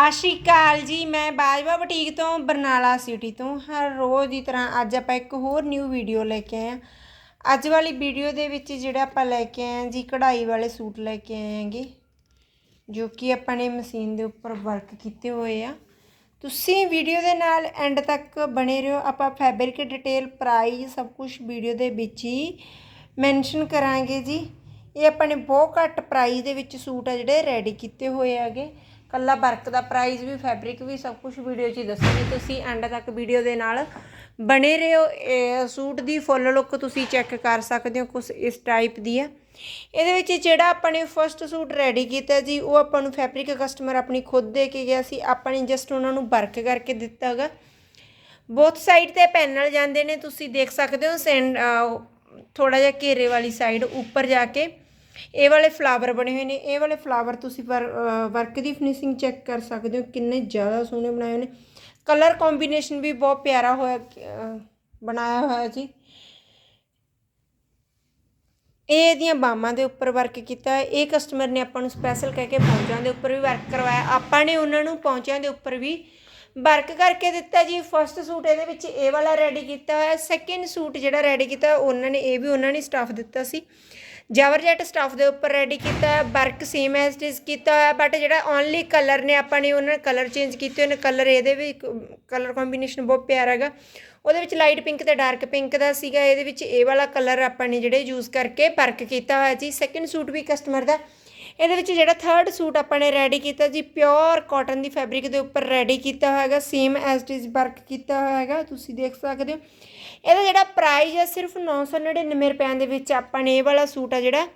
ਸਤਿ ਸ਼੍ਰੀ ਅਕਾਲ ਜੀ, ਮੈਂ ਬਾਜਵਾ ਬੁਟੀਕ ਤੋਂ, ਬਰਨਾਲਾ ਸਿਟੀ ਤੋਂ। ਹਰ ਰੋਜ਼ ਦੀ ਤਰ੍ਹਾਂ ਅੱਜ ਆਪਾਂ ਇੱਕ ਹੋਰ ਨਿਊ ਵੀਡੀਓ ਲੈ ਕੇ ਆਏ ਹਾਂ। ਅੱਜ ਵਾਲੀ ਵੀਡੀਓ ਦੇ ਵਿੱਚ ਜਿਹੜਾ ਆਪਾਂ ਲੈ ਕੇ ਆਏ ਹਾਂ ਜੀ, ਕਢਾਈ ਵਾਲੇ ਸੂਟ ਲੈ ਕੇ ਆਏ ਹਾਂਗੇ, ਜੋ ਕਿ ਆਪਾਂ ਨੇ ਮਸ਼ੀਨ ਦੇ ਉੱਪਰ ਵਰਕ ਕੀਤੇ ਹੋਏ ਆ। ਤੁਸੀਂ ਵੀਡੀਓ ਦੇ ਨਾਲ ਐਂਡ ਤੱਕ ਬਣੇ ਰਹੋ। ਆਪਾਂ ਫੈਬਰਿਕ ਡਿਟੇਲ ਪ੍ਰਾਈਸ ਸਭ ਕੁਝ ਵੀਡੀਓ ਦੇ ਵਿੱਚ ਹੀ ਮੈਂਸ਼ਨ ਕਰਾਂਗੇ ਜੀ। ਇਹ ਆਪਾਂ ਨੇ ਬਹੁਤ ਘੱਟ ਪ੍ਰਾਈਸ ਦੇ ਵਿੱਚ ਸੂਟ ਆ ਜਿਹੜੇ ਰੈਡੀ ਕੀਤੇ ਹੋਏ ਹੈਗੇ। ਕੱਲਾ ਵਰਕ ਦਾ ਪ੍ਰਾਈਸ ਵੀ ਫੈਬਰਿਕ ਵੀ, ਸਭ ਕੁਝ ਵੀਡੀਓ 'ਚ ਹੀ ਦੱਸਾਂਗੇ। ਤੁਸੀਂ ਐਂਡ ਤੱਕ ਵੀਡੀਓ ਦੇ ਨਾਲ ਬਣੇ ਰਹੋ। ਇਹ ਸੂਟ ਦੀ ਫੁੱਲ ਲੁੱਕ ਤੁਸੀਂ ਚੈੱਕ ਕਰ ਸਕਦੇ ਹੋ ਕੁਝ ਇਸ ਟਾਈਪ ਦੀ ਆ ਇਹਦੇ ਵਿੱਚ ਜਿਹੜਾ ਆਪਾਂ ਨੇ ਫਰਸਟ ਸੂਟ ਰੈਡੀ ਕੀਤਾ ਜੀ, ਉਹ ਆਪਾਂ ਨੂੰ ਫੈਬਰਿਕ ਕਸਟਮਰ ਆਪਣੀ ਖੁਦ ਦੇ ਕੇ ਗਿਆ ਸੀ। ਆਪਾਂ ਨੇ ਜਸਟ ਉਹਨਾਂ ਨੂੰ ਵਰਕ ਕਰਕੇ ਦਿੱਤਾ ਹੈਗਾ। ਬੋਥ ਸਾਈਡ ਤੇ ਪੈਨਲ ਜਾਂਦੇ ਨੇ, ਤੁਸੀਂ ਦੇਖ ਸਕਦੇ ਹੋ। ਸੈਂਡ ਥੋੜਾ ਜਿਹਾ ਘੇਰੇ ਵਾਲੀ ਸਾਈਡ ਉੱਪਰ ਜਾ ਕੇ। ਇਹ ਵਾਲੇ ਫਲਾਵਰ ਬਣੇ ਹੋਏ ਨੇ, ਇਹ ਵਾਲੇ ਫਲਾਵਰ ਤੁਸੀਂ ਪਰ ਵਰਕ ਦੀ ਫਿਨਿਸ਼ਿੰਗ ਚੈੱਕ ਕਰ ਸਕਦੇ ਹੋ, ਕਿੰਨੇ ਜ਼ਿਆਦਾ ਸੋਹਣੇ ਬਣਾਏ ਹੋਏ ਨੇ। ਕਲਰ ਕੰਬੀਨੇਸ਼ਨ ਵੀ ਬਹੁਤ ਪਿਆਰਾ ਹੋਇਆ ਬਣਾਇਆ ਹੋਇਆ ਜੀ। ਇਹ ਇਹਦੀਆਂ ਬਾਹਾਂ ਦੇ ਉੱਪਰ ਵਰਕ ਕੀਤਾ ਇਹ ਕਸਟਮਰ ਨੇ ਆਪਾਂ ਨੂੰ ਸਪੈਸ਼ਲ ਕਹਿ ਕੇ ਪੌਂਚਿਆਂ ਦੇ ਉੱਪਰ ਵੀ ਵਰਕ ਕਰਵਾਇਆ। ਆਪਾਂ ਨੇ ਉਹਨਾਂ ਨੂੰ ਪੌਂਚਿਆਂ ਦੇ ਉੱਪਰ ਵੀ ਵਰਕ ਕਰਕੇ ਦਿੱਤਾ ਜੀ। ਫਸਟ ਸੂਟ ਇਹਦੇ ਵਿੱਚ ਇਹ ਵਾਲਾ ਰੈਡੀ ਕੀਤਾ ਹੋਇਆ ਸੈਕਿੰਡ ਸੂਟ ਜਿਹੜਾ ਰੈਡੀ ਕੀਤਾ, ਉਹਨਾਂ ਨੇ, ਇਹ ਵੀ ਉਹਨਾਂ ਨੇ ਸਟਾਫ ਦਿੱਤਾ ਸੀ। ਜਾਵਰਜੈਟ ਸਟਾਫ ਦੇ ਉੱਪਰ ਰੈਡੀ ਕੀਤਾ ਹੈ work same as it is ਕੀਤਾ ਹੋਇਆ ਬਟ ਜਿਹੜਾ ਓਨਲੀ ਕਲਰ ਨੇ ਆਪਾਂ ਨੇ ਉਹਨਾਂ ਨੇ ਕਲਰ ਚੇਂਜ ਕੀਤੇ ਹੋਏ ਨੇ ਕਲਰ ਇਹਦੇ ਵੀ ਕਲਰ ਕੰਬੀਨੇਸ਼ਨ ਬਹੁਤ ਪਿਆਰਾ ਹੈਗਾ। ਉਹਦੇ ਵਿੱਚ ਲਾਈਟ ਪਿੰਕ ਤੇ ਡਾਰਕ ਪਿੰਕ ਦਾ ਸੀਗਾ, ਇਹਦੇ ਵਿੱਚ ਇਹ ਵਾਲਾ ਕਲਰ ਆਪਾਂ ਨੇ ਜਿਹੜੇ ਯੂਜ਼ ਕਰਕੇ ਵਰਕ ਕੀਤਾ ਹੋਇਆ ਜੀ। ਸੈਕਿੰਡ ਸੂਟ ਵੀ ਕਸਟਮਰ ਦਾ ਇਹਦੇ ਵਿੱਚ ਜਿਹੜਾ ਥਰਡ ਸੂਟ ਆਪਾਂ ਨੇ ਰੈਡੀ ਕੀਤਾ ਜੀ ਪਿਓਰ ਕਾਟਨ ਦੀ ਫੈਬਰਿਕ ਦੇ ਉੱਪਰ ਰੈਡੀ ਕੀਤਾ ਹੋਇਆ ਹੈਗਾ same as it is work ਕੀਤਾ ਹੋਇਆ ਹੈਗਾ ਤੁਸੀਂ ਦੇਖ ਸਕਦੇ ਹੋ। ਇਹਦਾ ਜਿਹੜਾ ਪ੍ਰਾਈਸ ਹੈ ਸਿਰਫ 999 ਰੁਪਏ ਦੇ ਵਿੱਚ ਆਪਾਂ ਨੇ ਇਹ ਵਾਲਾ ਸੂਟ ਆ ਜਿਹੜਾ।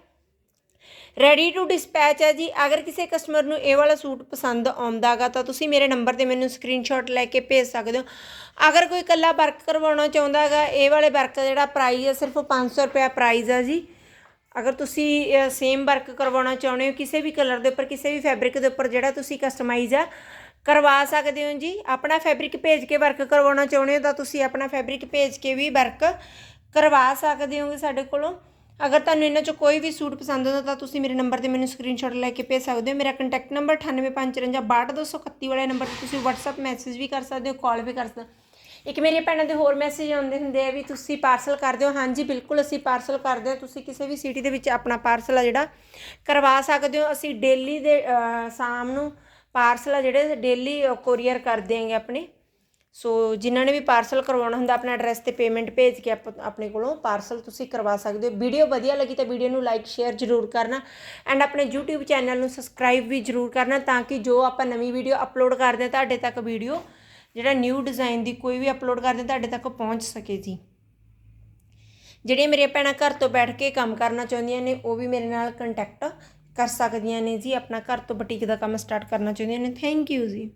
ਰੈਡੀ ਟੂ ਡਿਸਪੈਚ ਹੈ ਜੀ, ਅਗਰ ਕਿਸੇ ਕਸਟਮਰ ਨੂੰ ਇਹ ਵਾਲਾ ਸੂਟ ਪਸੰਦ ਆਉਂਦਾਗਾ ਤਾਂ ਤੁਸੀਂ ਮੇਰੇ ਨੰਬਰ ਤੇ ਮੈਨੂੰ ਸਕਰੀਨਸ਼ਾਟ ਲੈ ਕੇ ਭੇਜ ਸਕਦੇ ਹੋ। ਅਗਰ ਕੋਈ ਇਕੱਲਾ ਵਰਕ ਕਰਵਾਉਣਾ ਚਾਹੁੰਦਾ ਹੈਗਾ ਇਹ ਵਾਲੇ ਵਰਕ ਦਾ ਜਿਹੜਾ ਪ੍ਰਾਈਸ ਹੈ ਸਿਰਫ 500 ਰੁਪਏ ਪ੍ਰਾਈਸ ਹੈ ਜੀ। ਅਗਰ ਤੁਸੀਂ ਸੇਮ ਵਰਕ ਕਰਵਾਉਣਾ ਚਾਹੁੰਦੇ ਹੋ, ਕਿਸੇ ਵੀ ਕਲਰ ਦੇ ਉੱਪਰ, ਕਿਸੇ ਵੀ ਫੈਬਰਿਕ ਦੇ ਉੱਪਰ ਜਿਹੜਾ ਤੁਸੀਂ ਕਸਟਮਾਈਜ਼ ਆ, ਕਰਵਾ ਸਕਦੇ ਹੋ ਜੀ। ਆਪਣਾ ਫੈਬਰਿਕ ਭੇਜ ਕੇ ਵਰਕ ਕਰਵਾਉਣਾ ਚਾਹੁੰਦੇ ਹੋ, ਤਾਂ ਤੁਸੀਂ ਆਪਣਾ ਫੈਬਰਿਕ ਭੇਜ ਕੇ ਵੀ ਵਰਕ ਕਰਵਾ ਸਕਦੇ ਹੋਗੇ ਸਾਡੇ ਕੋਲੋਂ। ਅਗਰ ਤੁਹਾਨੂੰ ਇਹਨਾਂ ਚੋਂ ਕੋਈ ਵੀ ਸੂਟ ਪਸੰਦ ਆਉਂਦਾ, ਤਾਂ ਤੁਸੀਂ ਮੇਰੇ ਨੰਬਰ ਤੇ ਮੈਨੂੰ ਸਕਰੀਨਸ਼ਾਟ ਲੈ ਕੇ ਭੇਜ ਸਕਦੇ ਹੋ। ਮੇਰਾ ਕੰਟੈਕਟ ਨੰਬਰ 9855622231 ਵਾਲੇ ਨੰਬਰ ਤੇ ਤੁਸੀਂ WhatsApp ਮੈਸੇਜ ਵੀ ਕਰ ਸਕਦੇ ਹੋ ਕਾਲ ਵੀ ਕਰ ਸਕਦੇ ਹੋ। ਇੱਕ ਮੇਰੀਆਂ ਭੈਣਾਂ ਦੇ ਹੋਰ ਮੈਸੇਜ ਆਉਂਦੇ ਹੁੰਦੇ ਆ ਵੀ ਤੁਸੀਂ ਪਾਰਸਲ ਕਰਦੇ ਹੋ ਹਾਂਜੀ, ਬਿਲਕੁਲ ਅਸੀਂ ਪਾਰਸਲ ਕਰਦੇ ਹਾਂ ਤੁਸੀਂ ਕਿਸੇ ਵੀ ਸਿਟੀ ਦੇ ਵਿੱਚ ਆਪਣਾ ਪਾਰਸਲ ਆ ਜਿਹੜਾ ਕਰਵਾ ਸਕਦੇ ਹੋ। ਅਸੀਂ ਡੇਲੀ ਦੇ ਸ਼ਾਮ ਨੂੰ ਪਾਰਸਲ ਆ ਜਿਹੜੇ ਡੇਲੀ ਕੋਰੀਅਰ ਕਰ ਦਿਆਂਗੇ ਆਪਣੇ। ਸੋ ਜਿਨ੍ਹਾਂ ਨੇ ਵੀ ਪਾਰਸਲ ਕਰਵਾਉਣਾ ਹੁੰਦਾ, ਆਪਣਾ ਐਡਰੈਸ ਤੇ ਪੇਮੈਂਟ ਭੇਜ ਕੇ ਆਪ, ਆਪਣੇ ਕੋਲੋਂ ਪਾਰਸਲ ਤੁਸੀਂ ਕਰਵਾ ਸਕਦੇ ਹੋ। ਵੀਡੀਓ ਵਧੀਆ ਲੱਗੀ ਤਾਂ ਵੀਡੀਓ ਨੂੰ ਲਾਈਕ ਸ਼ੇਅਰ ਜ਼ਰੂਰ ਕਰਨਾ ਐਂਡ ਆਪਣੇ YouTube ਚੈਨਲ ਨੂੰ ਸਬਸਕ੍ਰਾਈਬ ਵੀ ਜ਼ਰੂਰ ਕਰਨਾ ਤਾਂ ਕਿ ਜੋ ਆਪਾਂ ਨਵੀਂ ਵੀਡੀਓ ਅਪਲੋਡ ਕਰਦੇ ਹਾਂ, ਤੁਹਾਡੇ ਤੱਕ ਵੀਡੀਓ ਜਿਹੜਾ ਨਿਊ ਡਿਜ਼ਾਈਨ ਦੀ ਕੋਈ ਵੀ ਅਪਲੋਡ ਕਰਦੇ ਤੁਹਾਡੇ ਤੱਕ ਪਹੁੰਚ ਸਕੇ ਜੀ। ਜਿਹੜੀਆਂ ਮੇਰੀਆਂ ਭੈਣਾਂ ਘਰ ਤੋਂ ਬੈਠ ਕੇ ਕੰਮ ਕਰਨਾ ਚਾਹੁੰਦੀਆਂ ਨੇ, ਉਹ ਵੀ ਮੇਰੇ ਨਾਲ ਕੰਟੈਕਟ ਕਰ ਸਕਦੀਆਂ ਨੇ ਜੀ, ਆਪਣਾ ਘਰ ਤੋਂ ਬੁਟੀਕ ਦਾ ਕੰਮ ਸਟਾਰਟ ਕਰਨਾ ਚਾਹੁੰਦੀਆਂ ਨੇ। ਥੈਂਕ ਯੂ ਜੀ।